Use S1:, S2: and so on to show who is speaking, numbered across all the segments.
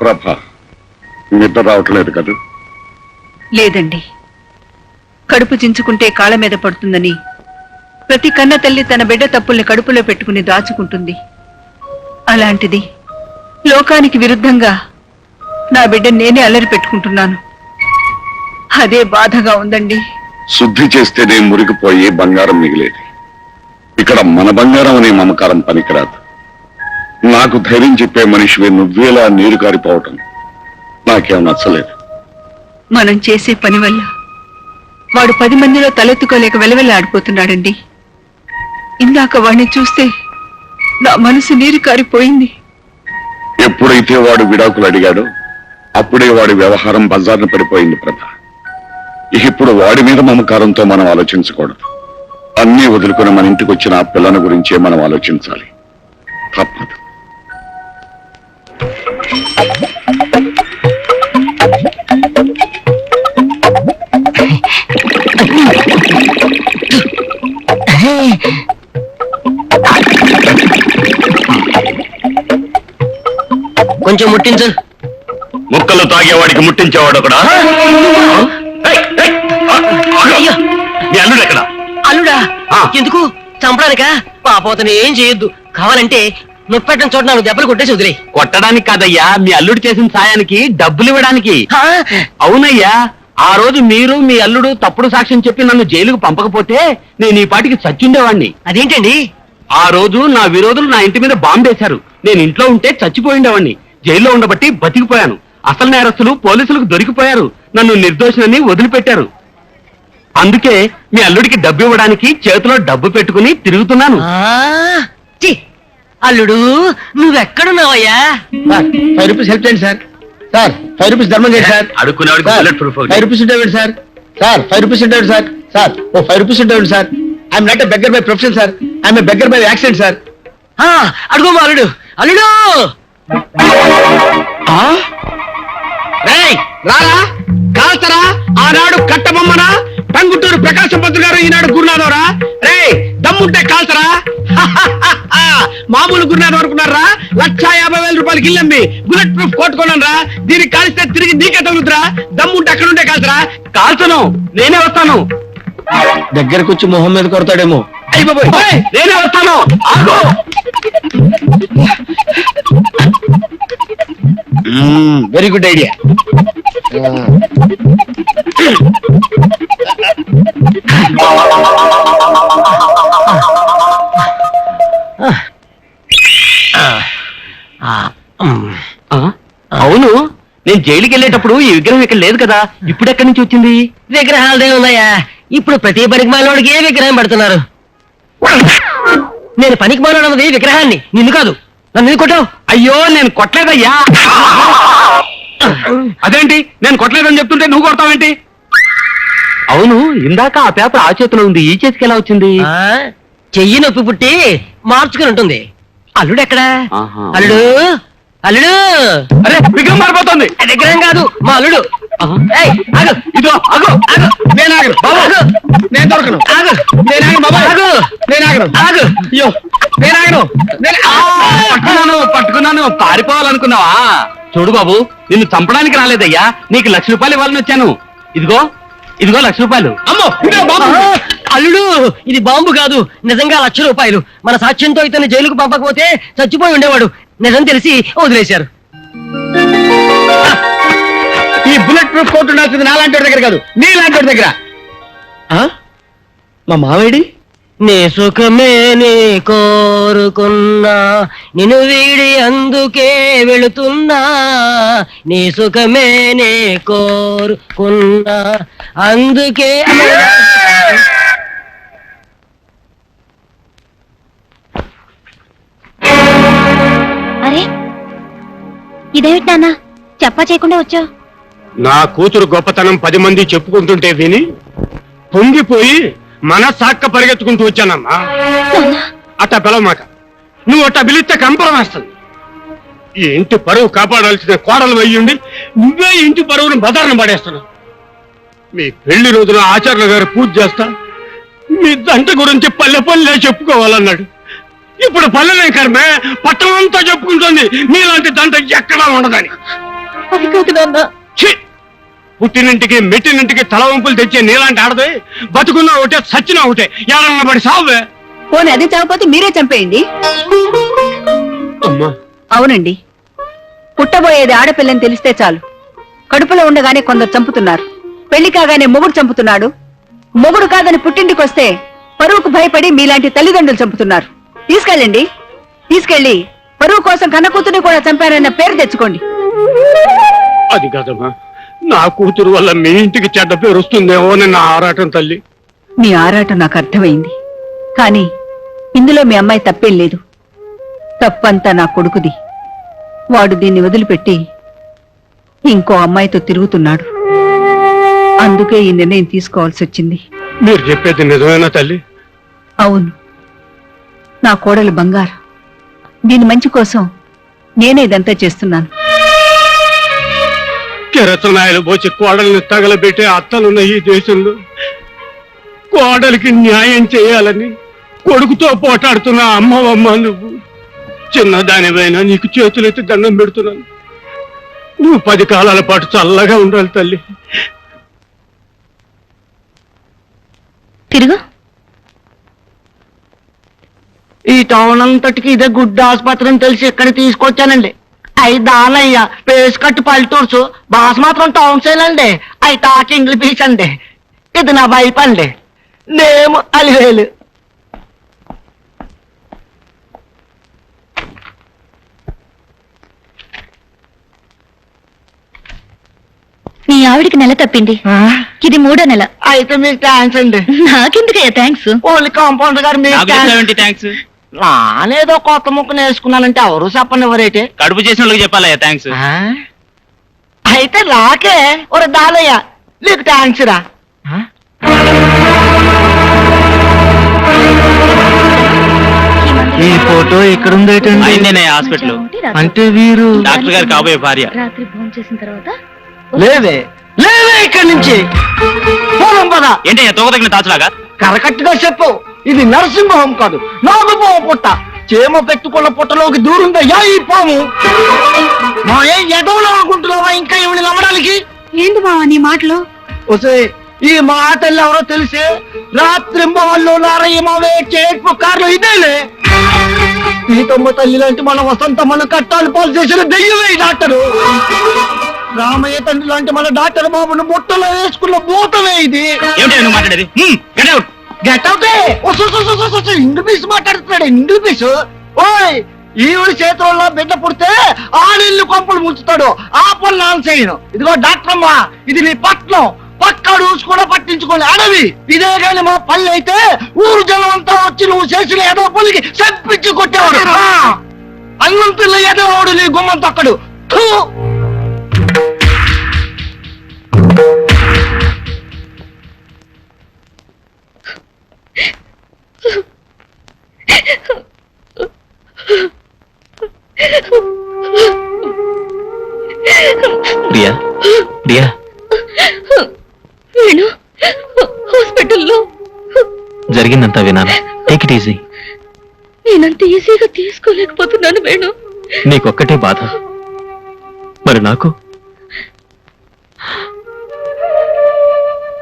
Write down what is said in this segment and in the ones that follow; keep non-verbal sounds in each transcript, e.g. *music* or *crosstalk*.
S1: ప్రభ నిద్ర రావట్లేదు కదా?
S2: లేదండి. కడుపు చించుకుంటే కాళ్ళ మీద పడుతుందని ప్రతి కన్న తల్లి తన బిడ్డ తప్పుల్ని కడుపులో పెట్టుకుని దాచుకుంటుంది. అలాంటిది లోకానికి విరుద్ధంగా నా బిడ్డ నేనే అల్లరి పెట్టుకుంటున్నాను. అదే బాధగా ఉందండి.
S1: శుద్ధి చేస్తేనే మురిగిపోయి బంగారం మిగిలేది. ఇక్కడ మన బంగారం అనే మమకారం పనికిరాదు. నాకు ధైర్యం చెప్పే మనిషివి నువ్వేలా నీరు కారిపోవటం నాకేం నచ్చలేదు.
S2: మనం చేసే పని వల్ల వాడు పది మందిలో తలెత్తుకోలేక వెలవెల్లాడిపోతున్నాడండి ఇందాక వాడిని చూస్తే నా మనసు నీరు కారిపోయింది.
S1: ఎప్పుడైతే వాడు విడాకులు అడిగాడో అప్పుడే వాడి వ్యవహారం బజార్న పడిపోయింది ప్రభ. ఇప్పుడు వాడి మీద మమకారంతో మనం ఆలోచించకూడదు. అన్నీ వదులుకుని మన ఇంటికి వచ్చిన ఆ పిల్లని గురించే మనం ఆలోచించాలి. తప్పదు.
S3: కొంచెం ముట్టించు.
S1: ముక్కలు తాగేవాడికి ముట్టించేవాడు ఒకడా
S3: అయ్యో.
S1: మీ అల్లుడు ఎక్కడ?
S3: అల్లుడా
S1: ఆ.
S3: ఎందుకు? చంపడానికా? పాపోతను ఏం చేయొద్దు. కావాలంటే నొప్పెట్టని చోట నాలుగు దెబ్బలు కొట్టేసి వదిలే
S4: కొట్టడానికి కాదయ్యా మీ అల్లుడు చేసిన సాయానికి డబ్బులు ఇవ్వడానికి. అవునయ్యా. ఆ రోజు మీరు మీ అల్లుడు తప్పుడు సాక్ష్యం చెప్పి నన్ను జైలుకు పంపకపోతే నేను ఈ పాటికి చచ్చుండేవాణ్ణి.
S3: అదేంటండి?
S4: ఆ రోజు నా విరోధులు నా ఇంటి మీద బాంబేశారు నేను ఇంట్లో ఉంటే చచ్చిపోయిండేవాణ్ణి. జైల్లో ఉండబట్టి బతికిపోయాను. అసలు నేరస్తులు పోలీసులకు దొరికిపోయారు. నన్ను నిర్దోషినని వదిలిపెట్టారు. అందుకే మీ అల్లుడికి డబ్బు ఇవ్వడానికి చేతిలో డబ్బు పెట్టుకుని తిరుగుతున్నాను.
S3: ఆ, ఛీ, అల్లుడు నువ్వెక్కడున్నావయ్యా?
S5: ఫైవ్ రూపీస్ హెల్ప్ చేయండి సార్. సార్ ఫైవ్ రూపీస్ ధర్మం చేయండి సార్.
S4: అడుక్కునేవాడికి ఒకటి.
S5: ఫైవ్ రూపీస్ ఉండేవాడు సార్. సార్ ఫైవ్ రూపీస్ ఉండేవాడు సార్. సార్ ఓ ఫైవ్ రూపీస్ ఉండేవాడు sir. I'm not a beggar by profession sir. I'm a beggar by accident sir.
S3: అడుగు మా అల్లుడు. అల్లుడు!
S5: రేయ్ రారా? కాల్చరా? ఆనాడు కట్టబొమ్మనా? టంగుటూరు ప్రకాశం పంతులు గారు ఈనాడు గురునాథవరా రే. దమ్ముంటే కాల్చరా? మామూలు గురునాథం అనుకున్నారా? లక్ష యాభై వేల రూపాయలకి ఇల్లమ్మి బుల్లెట్ ప్రూఫ్ కొట్టుకున్నాను రా దీనికి కాల్స్తే తిరిగి నీకే తగులుతురా దమ్ముంటే అక్కడ ఉంటే కాల్చరా
S4: కాల్చను. నేనే వస్తాను.
S5: దగ్గరకు వచ్చి మొహం మీద కొడతాడేమో. అయ్యి బాబోయ్. ఓయ్!
S4: నేనే వస్తాను. ఆగు!
S5: వెరీ గుడ్ ఐడియా
S4: నేను జైలుకి వెళ్ళేటప్పుడు ఈ విగ్రహం ఇక్కడ లేదు కదా. ఇప్పుడు ఎక్కడి నుంచి వచ్చింది?
S3: విగ్రహాలదే ఉన్నాయా? ఇప్పుడు ప్రతి పనికి మాలోడికి ఏ విగ్రహం పెడుతున్నారు? నేను పనికి మాలోడన్నది విగ్రహాన్ని నిన్ను కాదు. నన్ను ఎందుకు కొట్టావు?
S4: అయ్యో నేను కొట్టలేదయ్యా. అదేంటి? నేను కొట్టలేదని చెప్తుంటే నువ్వు కొడతావేంటి? అవును ఇందాక ఆ పేపర్ ఆ చేతిలో ఉంది. ఈ చేతికి ఎలా వచ్చింది?
S3: ఆ, చెయ్యి నొప్పి పుట్టి మార్చుకుని ఉంటుంది. అల్లుడు ఎక్కడా?
S4: ఆహా.
S3: అల్లుడు? అల్లుడు!
S4: అరే విగ్రహం మారిపోతుంది.
S3: విగ్రహం కాదు మా అల్లుడు. ఆగు, ఆగు,
S5: నేను ఆగను. బాబు
S3: ఆగు,
S5: నేను దొరకను.
S3: ఆగు,
S5: నేను ఆగను బాబు.
S3: ఆగు,
S5: నేను ఆగను.
S3: ఆగు.
S5: అయ్యో నేను ఆగను. నేను
S4: ఆ, పట్టుకున్నాను పట్టుకున్నాను. పారిపోవాలనుకున్నావా? చూడు బాబు నిన్ను చంపడానికి రాలేదయ్యా. నీకు లక్ష రూపాయలు ఇవ్వాలని వచ్చాను. ఇదిగో ఇదిగో లక్ష రూపాయలు.
S5: అమ్మో
S3: అల్లుడు ఇది బాంబు కాదు. నిజంగా లక్ష రూపాయలు. మన సాక్ష్యంతో ఇతన్ని జైలుకు పంపకపోతే చచ్చిపోయి ఉండేవాడు. నిజం తెలిసి వదిలేశారు.
S5: ఈ బుల్లెట్ ప్రూఫ్ కోట్ ఉండాల్సింది నాలాంటి వాడి దగ్గర కాదు నీ లాంటి దగ్గర. మా మావేడి
S3: నీ సుఖమే నీ కోరుకున్నా నిన్ను వీడి అందుకే వెళుతున్నా. నీ సుఖమే నీ కోరుకున్నా అందుకే
S6: ఇదేమిటి నాన్న? చెప్పా చేయకుండా వచ్చావు
S7: నా కూతురు గొప్పతనం పది మంది చెప్పుకుంటుంటే విని పొంగిపోయి మనసాక్క పరిగెత్తుకుంటూ వచ్చానమ్మా. అట్టా పిలవమాక. నువ్వు అట్టా పిలిస్తే కంపరం వేస్తుంది. ఈ ఇంటి పరువు కాపాడాల్సిన కోడలు అయ్యుండి నువ్వే ఇంటి పరువును బదారణ పడేస్తున్నావు. మీ పెళ్ళి రోజున ఆచార్యుల గారు పూజ చేస్తా మీ దంట గురించి పల్లె పల్లె చెప్పుకోవాలన్నాడు.
S5: ఇప్పుడు పల్లెనే కర్మే. పట్టణం అంతా చెప్పుకుంటుంది. నీలాంటి దంట ఎక్కడా ఉండదని.
S2: అది కాదు నాన్న.
S5: ఛీ! పుట్టినింటికి మెట్టినింటికి తల వంపులు తెచ్చే నీలాంటి ఆడది బతుకున్నా ఒకటే సచ్చినా ఒకటే. ఎవరన్నా పడి సావే
S2: పోనీ అది చావపోతే మీరే చంపేయండి.
S5: అమ్మా.
S2: అవునండి. పుట్టబోయేది ఆడపిల్లని తెలిస్తే చాలు. కడుపులో ఉండగానే కొందరు చంపుతున్నారు. పెళ్ళి కాగానే మొగుడు చంపుతున్నాడు. మొగుడు కాదని పుట్టింటికి వస్తే పరువుకు భయపడి మీలాంటి తల్లిదండ్రులు చంపుతున్నారు. తీసుకెళ్ళండి. తీసుకెళ్ళి పరువు కోసం కన్న కూతుర్ని కూడా చంపారన్న పేరు తెచ్చుకోండి.
S5: అది కాదమ్మా. నా కూతురు వల్ల మీ ఇంటికి చెడ్డ పేరు వస్తుందేమో అని నా ఆరాటం తల్లి.
S2: మీ ఆరాటం నాకు అర్థమైంది. కానీ ఇందులో మీ అమ్మాయి తప్పేం లేదు. తప్పంతా నా కొడుకుది. వాడు దీన్ని వదిలిపెట్టి ఇంకో అమ్మాయితో తిరుగుతున్నాడు. అందుకే ఈ నిర్ణయం తీసుకోవాల్సి వచ్చింది.
S5: మీరు చెప్పేది నిజమేనా తల్లి?
S2: అవును. నా కోడలు బంగారు. దీని మంచి కోసం నేనే ఇదంతా చేస్తున్నాను.
S5: కిరసనాయలు పోచి కోడల్ని తగలబెట్టే అత్తలున్న ఈ దేశంలో కోడలికి న్యాయం చేయాలని కొడుకుతో పోటాడుతున్న అమ్మవమ్మ నువ్వు. చిన్నదానివైనా నీకు చేతులెత్తి దండం పెడుతున్నాను. నువ్వు పది కాలాల పాటు చల్లగా ఉండాలి తల్లి.
S6: తిరుగు
S8: ఈ టౌన్ అంతటికి ఇదే గుడ్డ ఆసుపత్రి అని తెలిసి ఇక్కడ తీసుకొచ్చానండి. అయి దానయ్య పేస్ కట్టు పల్లెటూర్సు భాష మాత్రం టౌన్ సైల్ అండి అయి టాక్ ఇంగ్లీష్ అండి ఇది నా వైపు అండి. నేము అలివేలు.
S6: మీ ఆవిడికి నెల తప్పింది. ఇది మూడో నెల.
S8: అయితే మీకు థ్యాంక్స్ అండి.
S6: నాకెందుకయ్యా థ్యాంక్స్
S8: ఓన్లీ కాంపౌండర్ గారు మీకు thanks. నానేదో కొత్త ముక్క నేర్చుకున్నానంటే ఎవరు చెప్పండి ఎవరైతే
S9: కడుపు చేసిన వాళ్ళకి చెప్పాలయ్యా థ్యాంక్స్
S8: ఆ? అయితే రాకే ఒక దానయ్య నీకు థ్యాంక్స్ రా. ఆ? ఈ ఫోటో ఇక్కడ
S9: అయిందేనే హాస్పిటల్.
S8: అంటే వీరు
S9: డాక్టర్ గారు కాబోయే భార్య.
S6: రాత్రి భోజనం చేసిన తర్వాత
S8: లేవే లేవే ఇక్కడి నుంచి. పోలం పద.
S9: ఏంటయ్యా తోక తగిన తాచులాగా?
S8: కరెక్ట్గా చెప్పు. ఇది నరసింహం కాదు నాగుపాము పుట్ట. చేమ పెట్టుకున్న పుట్టలోకి దూరుందయ్యా ఈ పాము. మా ఏం ఎదవలో అనుకుంటున్నావా ఇంకా ఇవిని నమ్మడానికి?
S2: ఏంటి మావా నీ మాటలు?
S8: వసే ఈ మా ఎవరో తెలిసే? రాత్రి మొహల్లో నారయ్య మావే చేర్పు కార్లు ఇదేలే. ఈ తమ్మ తల్లి లాంటి మన వసంత మన కట్టాలు పాలు చేసిన దెయ్యమే ఈ డాక్టరు. రామయ్య తండ్రి లాంటి మన డాక్టర్ బాబును బుట్టలో వేసుకున్న భూతమే ఇది.
S9: నువ్వు మాట్లాడేది? గెట్
S8: ఇంగ్లీష్ మాట్లాడుతున్నాడు ఇంగ్లీష్. ఓయ్ ఈవిడ చేతుల్లో బిడ్డ పుడితే ఆడిల్లు కొంపలు ముంచుతాడు. ఆ పనులు ఆన్ చేయను. ఇదిగో డాక్టర్ అమ్మా ఇది నీ పట్నం. పక్క కూడా పట్టించుకోండి అడవి ఇదే కానీ మా పల్లె అయితే ఊరు జనం అంతా వచ్చి నువ్వు చేసిన ఏదో పల్లికి చంపించి కొట్టేవాడు. అన్నం పిల్ల ఎదవాడు నీ గుమ్మం తక్కడు
S9: ప్రియా ప్రియా
S6: వేణు హాస్పిటల్లో.
S9: జరిగిందంతా వినాను టేక్ ఇట్ ఈజీ
S6: నేనంత ఈజీగా తీసుకోలేకపోతున్నాను వేణు.
S9: నీకొక్కటే బాధ. మరి నాకు?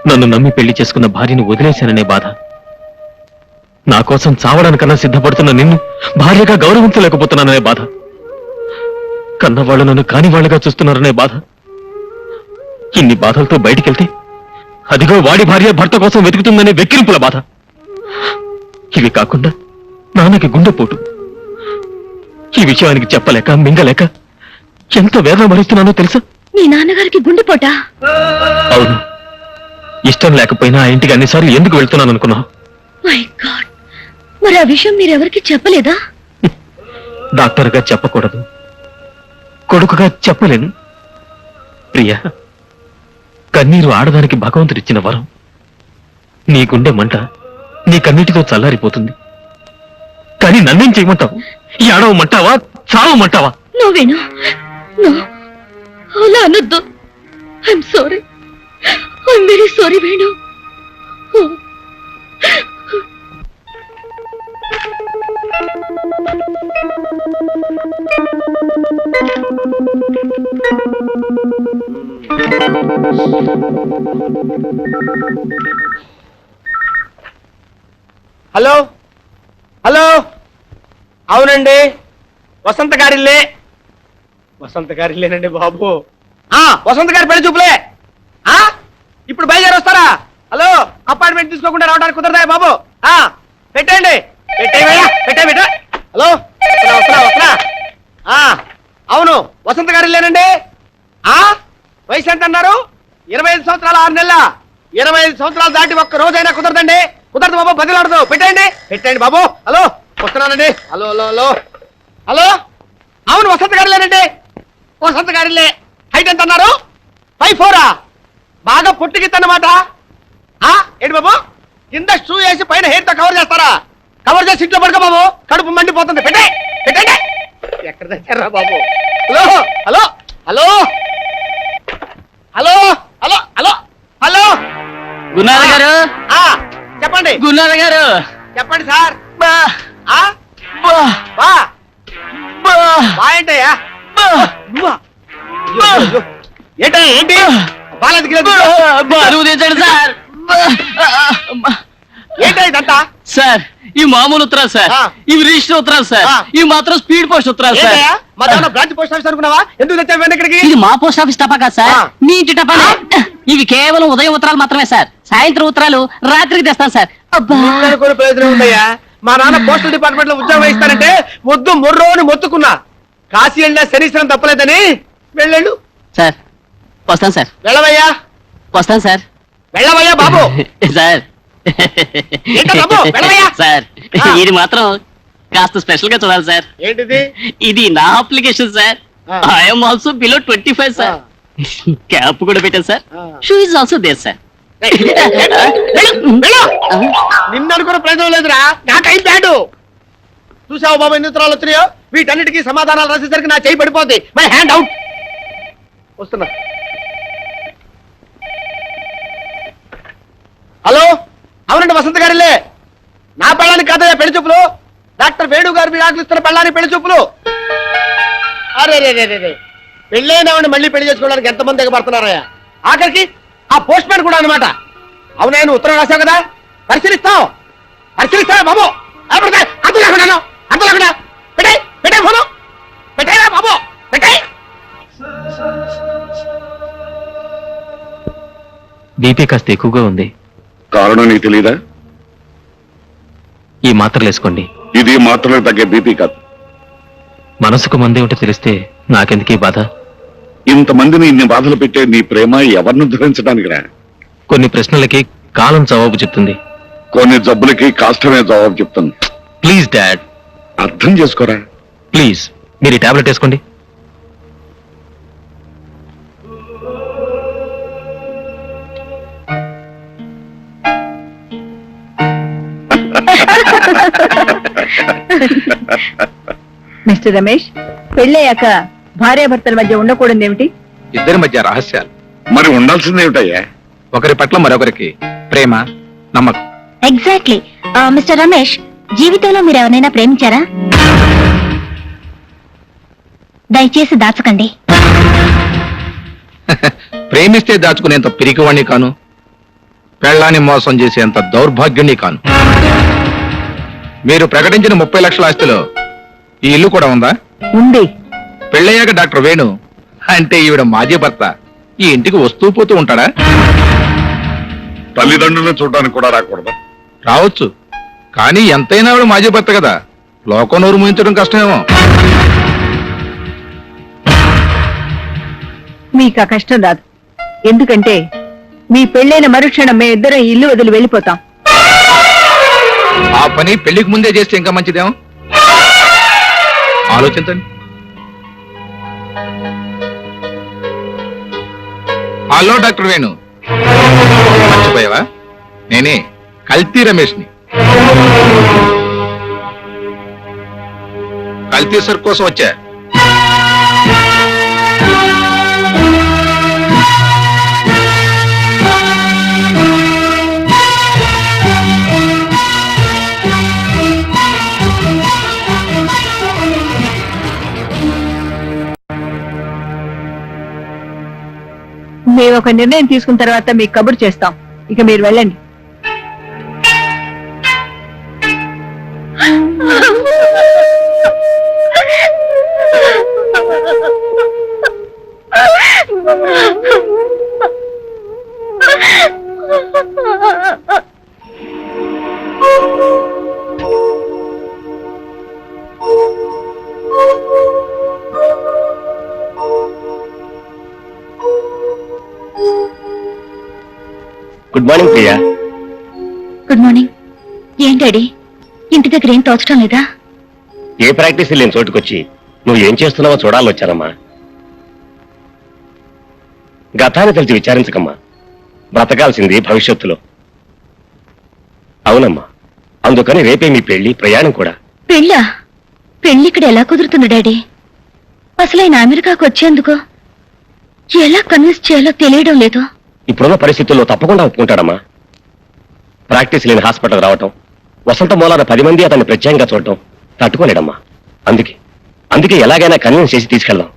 S9: నన్ను నమ్మి పెళ్ళి చేసుకున్న భార్యను వదిలేశాననే బాధ. నా కోసం చావడానికన్నా సిద్ధపడుతున్న నిన్ను భార్యగా గౌరవించలేకపోతున్నాననే బాధ. కన్నవాళ్ళు నన్ను కాని వాళ్ళుగా చూస్తున్నారనే బాధ. ఇన్ని బాధలతో బయటికెళ్తే అదిగో వాడి భార్య భర్త కోసం వెతుకుతుందనే వెక్కిరింపుల బాధ. ఇవి కాకుండా నాన్నకి గుండెపోటు ఈ విషయానికి చెప్పలేక మింగలేక ఎంత వేదన భరిస్తున్నానో తెలుసా?
S6: మీ నాన్నగారికి గుండెపోటా
S9: అవును. ఇష్టం లేకపోయినా ఆ ఇంటికి అన్నిసార్లు ఎందుకు వెళ్తున్నాను అనుకున్నావు
S6: మై గాడ్ మరి ఆ విషయం మీరెవరికి చెప్పలేదా?
S9: డాక్టర్గా చెప్పకూడదు. కొడుకుగా చెప్పలేను. ప్రియా కన్నీరు ఆడదానికి భగవంతుడిచ్చిన వరం. నీ గుండె మంట నీ కన్నీటితో చల్లారిపోతుంది. కానీ నన్నేం చేయమంటావు? ఈ ఆడవమంటావా చావమంటావా
S6: నో అలా అనొద్దు. ఐఎమ్ సారీ
S5: అవునండి. వసంత గారిల్లే. వసంత గారిల్లేనండి బాబు. ఆ వసంత గారి పెళ్ళి చూపులే. ఆ ఇప్పుడు బయలుదేరి వస్తారా? హలో అపాయింట్మెంట్ తీసుకోకుండా రావడానికి కుదరదా బాబు? ఆ పెట్టండి పెట్టేవయ్యా పెట్టే పెట్ట హలో వస్తున్నా వస్తున్నా వస్తున్నా. ఆ అవును వసంత గారిల్లేనండి. ఆ వయసు ఎంత అన్నారు ఇరవై ఐదు సంవత్సరాలు ఆరు నెలల? ఇరవై ఐదు సంవత్సరాలు దాటి ఒక్క రోజైనా కుదరదండి. కుదరదు బాబు బదిలాడదు పెట్టండి పెట్టండి బాబు. హలో. వస్తున్నానండి. Hello hello hello. హలో? అవును వసంత గారిలేనండి వసంత గారిలే. హైట్ ఎంత అన్నారు? ఫైవ్ ఫోరా? బాగా పుట్టికిద్దన్నమాట ఆ ఏంటి బాబు? కింద షూ వేసి పైన హెయిర్తో కవర్ చేస్తారా? కవర్ చేసి ఇంట్లో పడుకో బాబు. కడుపు మండిపోతుంది. పెట్టే పెట్టండి. ఎక్కడ తెచ్చారా బాబు? Hello? Hello? Hello? Hello? Hello? Hello? Hello?
S9: Gurunatha గారు
S5: ఆ చెప్పండి.
S9: గురునాథ గారు
S5: చెప్పండి సార్.
S9: బా.
S5: ఆ
S9: బా.
S5: బా
S9: బా.
S5: బా. ఏంటయ్యా నువ్వా? అయ్యో, అయ్యో. ఏంటయ్యా ఏంటి? బాలేదు
S9: బరువు తెచ్చండి సార్.
S5: ఏంటయ్యా ఇదంతా?
S9: సార్ ఈ మామూలు ఉత్తరాలు సార్. ఇవి రిజిస్టర్ ఉత్తరాలు సార్. ఇవి మాత్రం స్పీడ్ పోస్ట్ ఉత్తరాలు సార్.
S5: మా దాంట్లో బ్రాంచ్ పోస్ట్ ఆఫీస్ అనుకున్నావా? ఎందుకు తెచ్చావు ఇవన్నీ ఇక్కడికి?
S10: ఇది మా పోస్ట్ ఆఫీస్ టపా కాదు సార్. మీ ఇంటి ఇవి కేవలం ఉదయం ఉత్తరాలు మాత్రమే సార్. సాయంత్రం ఉత్తరాలు రాత్రికి తెస్తాను సార్. అబ్బా.
S5: ప్రయోజనం ఉందయ్యా. మా నాన్న పోస్టల్ డిపార్ట్మెంట్లో ఉద్యోగం ఇస్తానంటే ముద్దు ముర్రో అని మొత్తుకున్నా. కాశీ వెళ్ళినా శనీశ్వరం తప్పలేదని. వెళ్ళండు
S10: సార్ వస్తాను సార్.
S5: వెళ్ళవయ్యా.
S10: వస్తాను సార్.
S5: వెళ్ళవయ్యా బాబు. *laughs*
S10: సార్. సార్. ఇది మాత్రం కాస్త స్పెషల్గా చూడాలి సార్.
S5: ఏంటిది?
S10: ఇది నా application sir. I'm also below twenty five sir. Cap కూడా పెట్టాను sir. Shoe is also there sir.
S5: ఎవరు ప్రయోజనం లేదురా? నాకై బ్యాడు. చూసావు బాబు ఎన్ని ఉత్తరాలు వచ్చినాయో? వీటన్నిటికీ సమాధానాలు రాసేసరికి నా చేయి పడిపోద్ది. మై హ్యాండ్ అవుట్ వస్తున్నా. హలో? అవునండి వసంత గారిలే. నా పెళ్ళానికి కాదయ్యా పెళ్ళి చూపులు. డాక్టర్ వేణు గారు మీరు ఆకలిస్తున్న పెళ్ళానికి పెళ్ళి చూపులు. అరే రే రే రే పెళ్ళైనవాడిని మళ్ళీ పెళ్ళి చేసుకోవడానికి ఎంతమంది దిగబడుతున్నారయ్యా ఆఖరికి ఆ పోస్ట్ మ్యాన్ కూడా అనమాట అవునాయన ఉత్తరం రాశావు కదా? పరిశీలిస్తావు పరిశీలిస్తావా బాబు? లేకపోతే అంత లేకుండా అంత లేకుండా పెట్టే పెట్టే ఫోను. పెట్టేరా బాబు. పెట్టే.
S9: బీపీ కాస్త ఎక్కువగా ఉంది.
S1: కారణం నీకు తెలీదా?
S9: ఈ మాత్రలు వేసుకోండి.
S1: ఇది మాత్రమే తగ్గే బీపీ కాదు.
S9: మనసుకు మందే ఉంటే తెలిస్తే నాకెందుకీ బాధ?
S1: ఇంతమందిని ఇన్ని బాధలు పెట్టే నీ ప్రేమ ఎవరిని ఉద్ధరించడానికి రా
S9: కొన్ని ప్రశ్నలకి కాలం జవాబు చెప్తుంది.
S1: కొన్ని జబ్బులకి కాష్టమే జవాబు చెప్తుంది
S9: ప్లీజ్ డాడ్.
S1: అర్థం చేసుకోరా?
S9: ప్లీజ్ మీరు ఈ టాబ్లెట్ వేసుకోండి.
S2: మిస్టర్ రమేష్ పెళ్ళయ్యాక భార్యాభర్తల మధ్య ఉండకూడదు ఏమిటి
S11: ఇద్దరి మధ్య రహస్యాలు.
S1: మరి ఉండాల్సిందేమిటయ్యా?
S11: ఒకరి పట్ల మరొకరికి ప్రేమ నమ్మకం.
S6: ఎగ్జాక్ట్లీ మిస్టర్ రమేష్ జీవితంలో మీరు ఎవరైనా ప్రేమించారా? దయచేసి దాచకండి. *laughs*
S11: ప్రేమిస్తే దాచుకునేంత పిరికివాణ్ణి కాను పెళ్ళాన్ని మోసం చేసేంత దౌర్భాగ్యుణ్ణి కాను. మీరు ప్రకటించిన ముప్పై లక్షల ఆస్తిలో ఈ ఇల్లు కూడా ఉందా?
S2: ఉంది.
S11: పెళ్ళయ్యాక డాక్టర్ వేణు అంటే ఈవిడ మాజీ భర్త ఈ ఇంటికి వస్తూ పోతూ ఉంటాడా?
S1: తల్లిదండ్రులను చూడడానికి కూడా రాకూడదా?
S11: రావచ్చు. కానీ ఎంతైనా ఆవిడ మాజీ భర్త కదా. లోకం నోరు ముయించడం కష్టమేమో.
S2: మీకు ఆ కష్టం రాదు. ఎందుకంటే మీ పెళ్ళైన మరుక్షణం మేము ఇద్దరం ఈ ఇల్లు వదిలి వెళ్ళిపోతాం.
S11: ఆ పని పెళ్ళికి ముందే చేస్తే ఇంకా మంచిదేమో? ఆలోచించండి. Hello doctor Venu. మర్చిపోయావా? నేనే. కల్తీ రమేష్ని. కల్తీ సర్ కోసం వచ్చా?
S2: మేము ఒక నిర్ణయం తీసుకున్న తర్వాత మీకు కబురు చేస్తాం. ఇక మీరు వెళ్ళండి.
S12: Good morning Priya
S6: good morning ఏం డాడీ? ఇంటి దగ్గర ఏం తోచడం లేదా?
S12: ఏ ప్రాక్టీస్ లేని చోటుకొచ్చి నువ్వు ఏం చేస్తున్నావో చూడాలని వచ్చానమ్మా గతాన్ని తెలిసి విచారించకమ్మా. బ్రతకాల్సింది భవిష్యత్తులో. అవునమ్మా అందుకని రేపే మీ పెళ్ళి ప్రయాణం కూడా.
S6: పెళ్ళా? పెళ్ళి ఇక్కడ ఎలా కుదురుతుంది డాడీ? అసలు ఆయన అమెరికాకు వచ్చేందుకు ఎలా కన్విన్స్ చేయాలో తెలియడం లేదు.
S12: ఇప్పుడున్న పరిస్థితుల్లో తప్పకుండా ఒప్పుకుంటాడమ్మా. ప్రాక్టీస్ లేని హాస్పిటల్ రావటం వసంత మూలాన పది మంది అతన్ని ప్రత్యేకంగా చూడటం తట్టుకోలేడమ్మా. అందుకే అందుకే ఎలాగైనా కన్విన్స్ చేసి తీసుకెళ్దాం.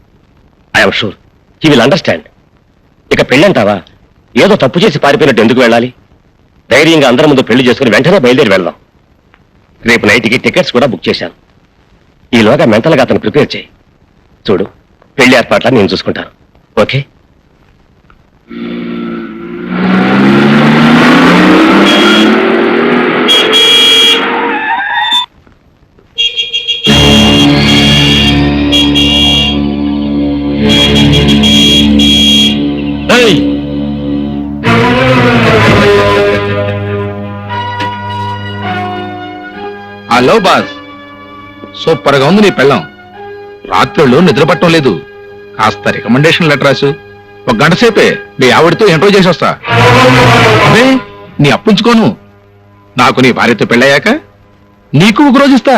S12: I'm sure he will understand ఇక పెళ్ళంటావా? ఏదో తప్పు చేసి పారిపోయినట్టు ఎందుకు వెళ్ళాలి? ధైర్యంగా అందరి ముందు పెళ్ళి చేసుకుని వెంటనే బయలుదేరి వెళ్దాం. రేపు నైట్కి టికెట్స్ కూడా బుక్ చేశాను. ఈలోగా మెంటల్గా అతను ప్రిపేర్ చేయి. చూడు పెళ్ళి ఏర్పాట్లను నేను చూసుకుంటాను. ఓకే?
S11: Hello boss. సూపర్గా ఉంది నీ పెళ్ళం. రాత్రుళ్ళు నిద్ర పట్టడం లేదు. కాస్త రికమెండేషన్ లెటర్ రాసు. ఒక గంట సేపే నీ ఆవిడతో ఇంటర్వ్యూ చేసి వస్తా. అదే నీ అప్పించుకోను నాకు నీ భార్యతో పెళ్ళయ్యాక నీకు ఒక రోజు ఇస్తా.